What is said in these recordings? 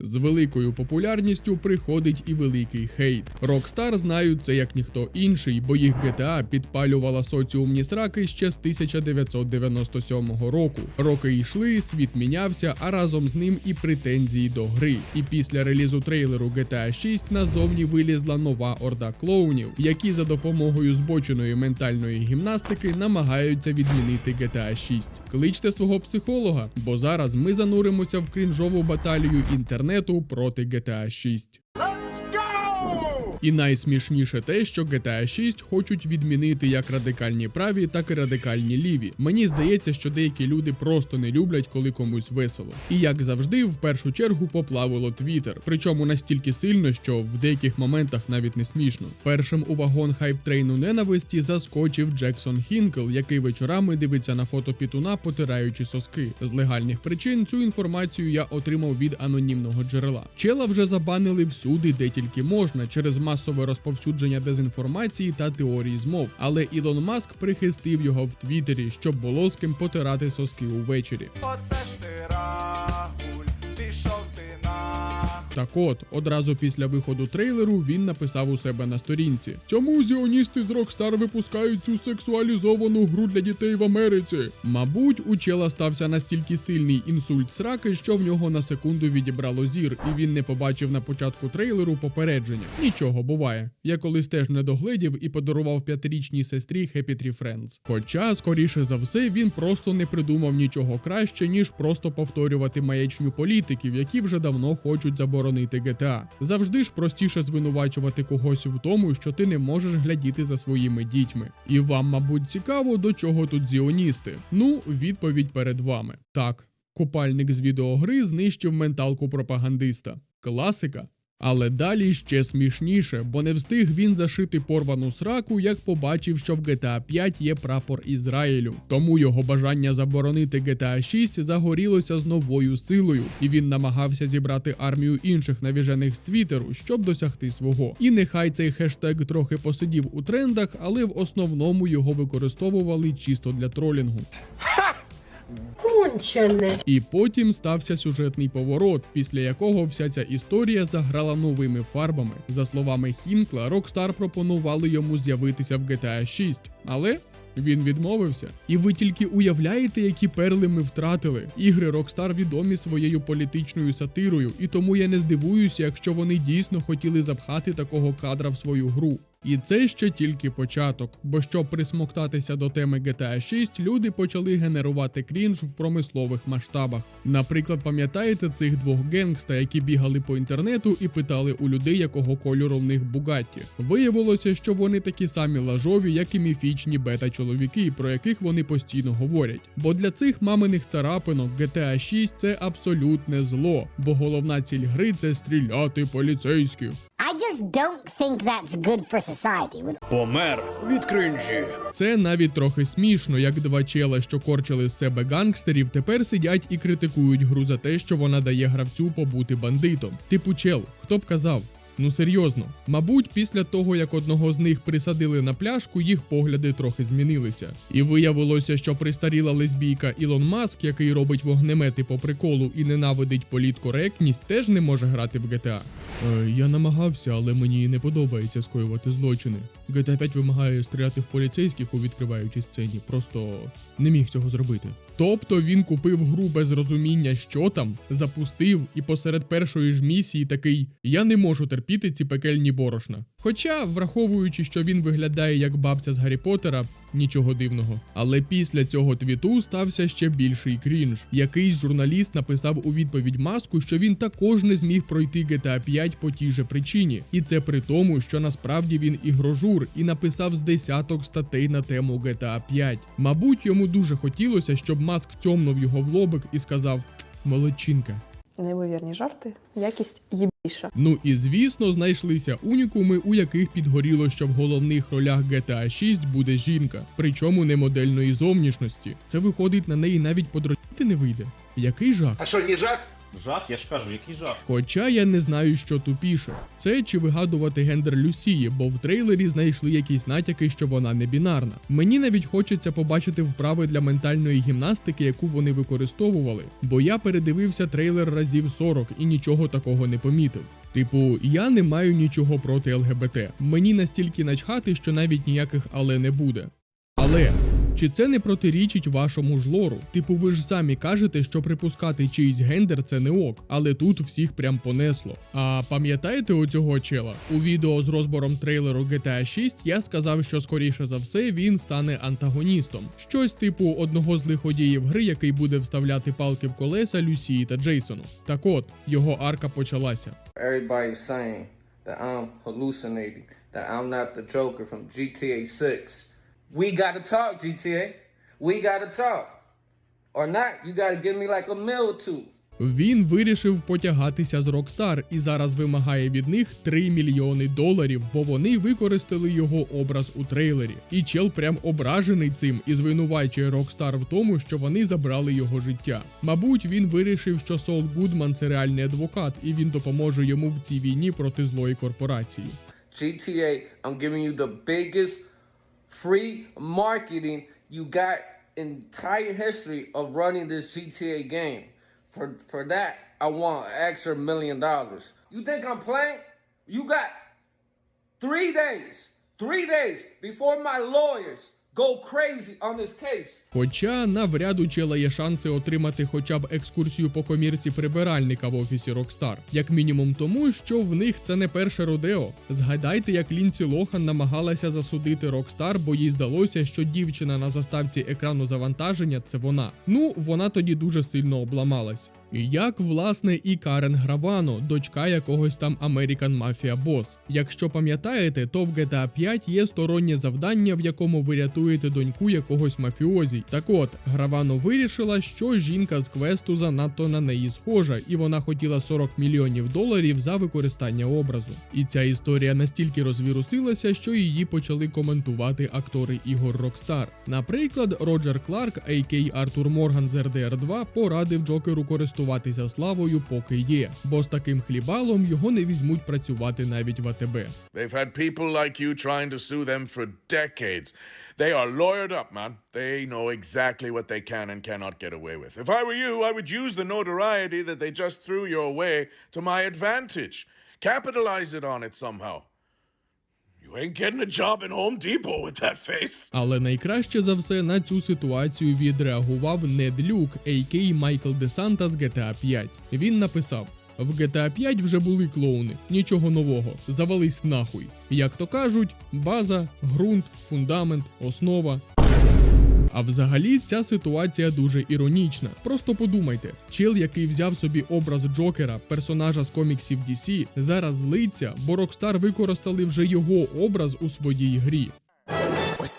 З великою популярністю приходить і великий хейт. Rockstar знають це як ніхто інший, бо їх GTA підпалювала соціумні сраки ще з 1997 року. Роки йшли, світ мінявся, а разом з ним і претензії до гри. І після релізу трейлеру GTA 6 назовні вилізла нова орда клоунів, які за допомогою збоченої ментальної гімнастики намагаються відмінити GTA 6. Кличте свого психолога, бо зараз ми зануримося в крінжову баталію інтернету проти GTA 6. І найсмішніше те, що GTA 6 хочуть відмінити як радикальні праві, так і радикальні ліві. Мені здається, що деякі люди просто не люблять, коли комусь весело. І як завжди, в першу чергу поплавило Twitter. Причому настільки сильно, що в деяких моментах навіть не смішно. Першим у вагон хайп-трейну ненависті заскочив Джексон Хінкл, який вечорами дивиться на фото пітуна, потираючи соски. З легальних причин цю інформацію я отримав від анонімного джерела. Чела вже забанили всюди, де тільки можна, через масове розповсюдження дезінформації та теорії змов. Але Ілон Маск прихистив його в Твіттері, щоб було з ким потирати соски увечері. Оце ж ти Так от, одразу після виходу трейлеру він написав у себе на сторінці: Чому зіоністи з Rockstar випускають цю сексуалізовану гру для дітей в Америці? Мабуть, у чела стався настільки сильний інсульт сраки, що в нього на секунду відібрало зір, і він не побачив на початку трейлеру попередження. Нічого буває. Я колись теж не догледів і подарував п'ятирічній сестрі Happy Tree Friends. Хоча, скоріше за все, він просто не придумав нічого краще, ніж просто повторювати маячню політиків, які вже давно хочуть заборонити GTA. Завжди ж простіше звинувачувати когось в тому, що ти не можеш глядіти за своїми дітьми. І вам, мабуть, цікаво, до чого тут зіоністи. Ну, відповідь перед вами. Так, купальник з відеогри знищив менталку пропагандиста. Класика. Але далі ще смішніше, бо не встиг він зашити порвану сраку, як побачив, що в GTA 5 є прапор Ізраїлю. Тому його бажання заборонити GTA 6 загорілося з новою силою, і він намагався зібрати армію інших навіжених з Твіттеру, щоб досягти свого. І нехай цей хештег трохи посидів у трендах, але в основному його використовували чисто для тролінгу. Кончене. І потім стався сюжетний поворот, після якого вся ця історія заграла новими фарбами. За словами Хінкла, Rockstar пропонували йому з'явитися в GTA 6, але. Він відмовився. І ви тільки уявляєте, які перли ми втратили. Ігри Rockstar відомі своєю політичною сатирою, і тому я не здивуюся, якщо вони дійсно хотіли запхати такого кадра в свою гру. І це ще тільки початок, бо щоб присмоктатися до теми GTA 6, люди почали генерувати крінж в промислових масштабах. Наприклад, пам'ятаєте цих двох генгста, які бігали по інтернету і питали у людей, якого кольору в них Бугатті. Виявилося, що вони такі самі лажові, як і міфічні бета-чоловіки, про яких вони постійно говорять. Бо для цих маминих царапинок GTA 6 це абсолютне зло, бо головна ціль гри це стріляти поліцейських. Just don't think that's good for society. With Помер від кринжі. Це навіть трохи смішно, як два чела, що корчили з себе гангстерів, тепер сидять і критикують гру за те, що вона дає гравцю побути бандитом. Типу чел, хто б казав? Ну серйозно, мабуть, після того як одного з них присадили на пляшку, їх погляди трохи змінилися. І виявилося, що пристаріла лесбійка Ілон Маск, який робить вогнемети по приколу і ненавидить політкоректність, теж не може грати в GTA. Е, я намагався, але мені не подобається скоювати злочини. GTA 5 вимагає стріляти в поліцейських у відкриваючій сцені, просто не міг цього зробити. Тобто він купив гру без розуміння, що там, запустив, і посеред першої ж місії такий: Я не можу терпіти ці пекельні борошна. Хоча, враховуючи, що він виглядає як бабця з Гаррі Поттера, нічого дивного. Але після цього твіту стався ще більший крінж. Якийсь журналіст написав у відповідь маску, що він також не зміг пройти GTA 5 по тій же причині, і це при тому, що насправді він ігрожур і написав з десяток статей на тему GTA 5. Мабуть, йому дуже хотілося, щоб маск цьомнув його в лобик і сказав: Молодчинка. Неймовірні жарти, якість єбіша. Ну і звісно, знайшлися унікуми, у яких підгоріло, що в головних ролях GTA 6 буде жінка, причому не модельної зовнішності. Це виходить на неї навіть подротіти не вийде. Який жах? А що, не жах? Жах, я ж кажу, який жах. Хоча я не знаю, що тупіше. Це чи вигадувати гендер Люсії, бо в трейлері знайшли якісь натяки, що вона не бінарна. Мені навіть хочеться побачити вправи для ментальної гімнастики, яку вони використовували, бо я передивився трейлер разів 40 і нічого такого не помітив. Типу, я не маю нічого проти ЛГБТ. Мені настільки начхати, що навіть ніяких але не буде. Але чи це не протирічить вашому ж лору? Типу, ви ж самі кажете, що припускати чийсь гендер це не ок, але тут всіх прям понесло. А пам'ятаєте оцього чела? У відео з розбором трейлеру GTA 6 я сказав, що скоріше за все він стане антагоністом. Щось типу одного з лиходіїв гри, який буде вставляти палки в колеса Люсії та Джейсону. Так от, його арка почалася. Everybody's saying that I'm hallucinating, that I'm not the Joker from GTA 6. We gotta talk, GTA. We gotta talk. Or not, you gotta give me like a meal or two. Він вирішив потягатися з Rockstar і зараз вимагає від них 3 мільйони доларів, бо вони використали його образ у трейлері. І чел прям ображений цим і звинувачує Rockstar в тому, що вони забрали його життя. Мабуть, він вирішив, що Сол Гудман це реальний адвокат, і він допоможе йому в цій війні проти злої корпорації. GTA, I'm giving you the biggest free marketing you got entire history of running this GTA game. For for that, I want an extra million dollars. You think I'm playing? You got three days, three days before my lawyers go crazy on. Хоча навряд у чела є шанси отримати хоча б екскурсію по комірці прибиральника в офісі Rockstar. Як мінімум тому, що в них це не перше родео. Згадайте, як Лінсі Лохан намагалася засудити Rockstar, бо їй здалося, що дівчина на заставці екрану завантаження це вона. Ну, вона тоді дуже сильно обламалась. Як власне і Карен Гравано, дочка якогось там American Mafia Boss. Якщо пам'ятаєте, то в GTA 5 є стороннє завдання, в якому ви рятуєте доньку якогось мафіозі. Так от, Гравано вирішила, що жінка з квесту занадто на неї схожа, і вона хотіла 40 мільйонів доларів за використання образу. І ця історія настільки розвірусилася, що її почали коментувати актори ігор Rockstar. Наприклад, Роджер Кларк, а.к. Артур Морган з RDR 2, порадив Джокеру користуватися славою, поки є, бо з таким хлібалом його не візьмуть працювати навіть в АТБ. They've had people like you trying to sue them for decades. They are lawyered up, man. They know exactly what they can and cannot get away with. If I were you, I would use the notoriety that they just threw your way to my advantage. Capitalize it on it somehow. Але найкраще за все на цю ситуацію відреагував Нед Люк, а.к. Майкл Десанта з GTA 5. Він написав: в GTA 5 вже були клоуни, нічого нового, завались нахуй. Як то кажуть, база, ґрунт, фундамент, основа. А взагалі ця ситуація дуже іронічна. Просто подумайте, чел, який взяв собі образ Джокера, персонажа з коміксів DC, зараз злиться, бо Rockstar використали вже його образ у своїй грі.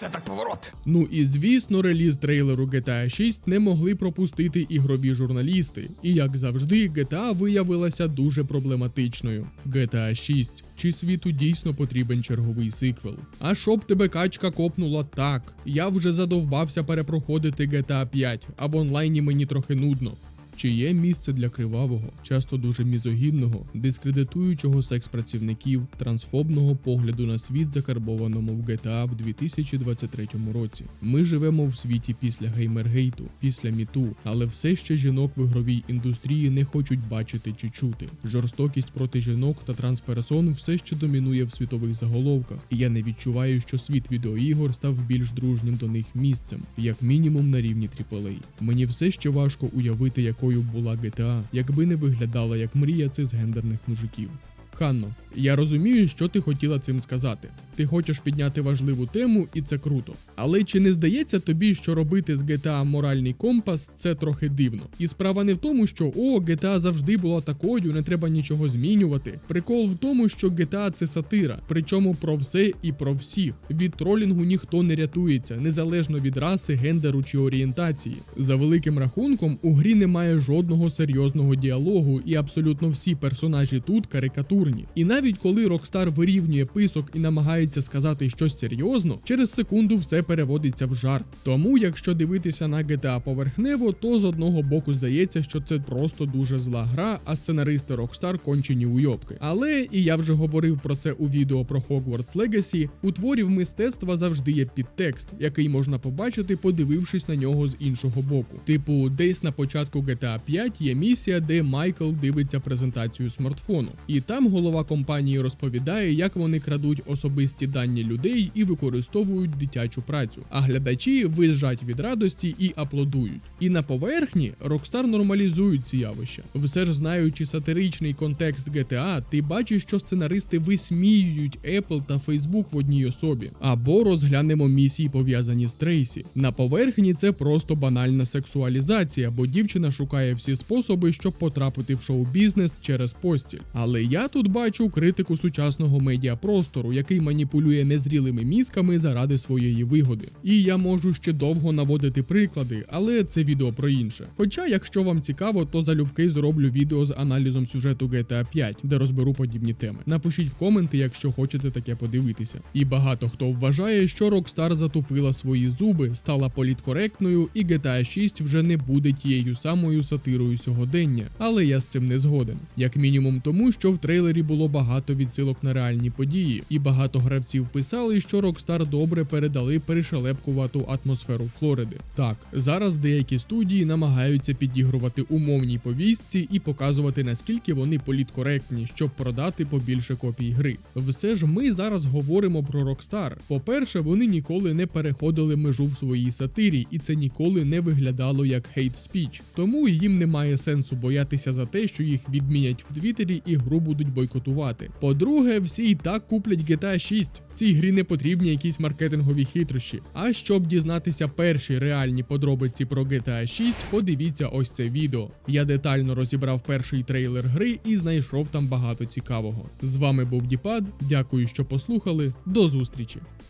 Ось це так поворот. Ну і звісно, реліз трейлеру GTA 6 не могли пропустити ігрові журналісти. І як завжди, GTA виявилася дуже проблематичною. GTA 6. Чи світу дійсно потрібен черговий сиквел? А щоб тебе качка копнула так. Я вже задовбався перепроходити GTA 5, а в онлайні мені трохи нудно. Чи є місце для кривавого, часто дуже мізогідного, дискредитуючого секс-працівників, трансфобного погляду на світ, закарбованому в GTA в 2023 році? Ми живемо в світі після геймергейту, після міту, але все ще жінок в ігровій індустрії не хочуть бачити чи чути. Жорстокість проти жінок та трансперсон все ще домінує в світових заголовках, і я не відчуваю, що світ відеоігор став більш дружнім до них місцем, як мінімум на рівні AAA. Мені все ще важко уявити, якою була GTA, якби не виглядала як мрія цисгендерних мужиків. Ханно, я розумію, що ти хотіла цим сказати. Ти хочеш підняти важливу тему, і це круто. Але чи не здається тобі, що робити з GTA моральний компас це трохи дивно? І справа не в тому, що о, GTA завжди була такою, не треба нічого змінювати. Прикол в тому, що GTA це сатира, причому про все і про всіх. Від тролінгу ніхто не рятується, незалежно від раси, гендеру чи орієнтації. За великим рахунком, у грі немає жодного серйозного діалогу, і абсолютно всі персонажі тут карикатурні. Дурні. І навіть коли Rockstar вирівнює писок і намагається сказати щось серйозно, через секунду все переводиться в жарт. Тому, якщо дивитися на GTA поверхнево, то з одного боку здається, що це просто дуже зла гра, а сценаристи Rockstar кончені уйобки. Але і я вже говорив про це у відео про Hogwarts Legacy, у творів мистецтва завжди є підтекст, який можна побачити, подивившись на нього з іншого боку. Типу, десь на початку GTA 5 є місія, де Майкл дивиться презентацію смартфону, і там голова компанії розповідає, як вони крадуть особисті дані людей і використовують дитячу працю. А глядачі визжать від радості і аплодують. І на поверхні Rockstar нормалізують ці явища. Все ж знаючи сатиричний контекст GTA, ти бачиш, що сценаристи висміюють Apple та Facebook в одній особі. Або розглянемо місії пов'язані з Трейсі. На поверхні це просто банальна сексуалізація, бо дівчина шукає всі способи, щоб потрапити в шоу-бізнес через постіль. Але я тут бачу критику сучасного медіапростору, який маніпулює незрілими мізками заради своєї вигоди. І я можу ще довго наводити приклади, але це відео про інше. Хоча, якщо вам цікаво, то залюбки зроблю відео з аналізом сюжету GTA 5, де розберу подібні теми. Напишіть в коменти, якщо хочете таке подивитися. І багато хто вважає, що Rockstar затупила свої зуби, стала політкоректною, і GTA 6 вже не буде тією самою сатирою сьогодення. Але я з цим не згоден. Як мінімум тому, що в трейлері було багато відсилок на реальні події, і багато гравців писали, що Rockstar добре передали перешелепкувату атмосферу Флориди. Так, зараз деякі студії намагаються підігрувати умовній повістці і показувати наскільки вони політкоректні, щоб продати побільше копій гри. Все ж ми зараз говоримо про Rockstar. По-перше, вони ніколи не переходили межу в своїй сатирі, і це ніколи не виглядало як хейт спіч. Тому їм немає сенсу боятися за те, що їх відмінять в Твіттері і гру будуть бойкотувати. По-друге, всі і так куплять GTA 6. Цій грі не потрібні якісь маркетингові хитрощі. А щоб дізнатися перші реальні подробиці про GTA 6, подивіться ось це відео. Я детально розібрав перший трейлер гри і знайшов там багато цікавого. З вами був Діпад. Дякую, що послухали. До зустрічі.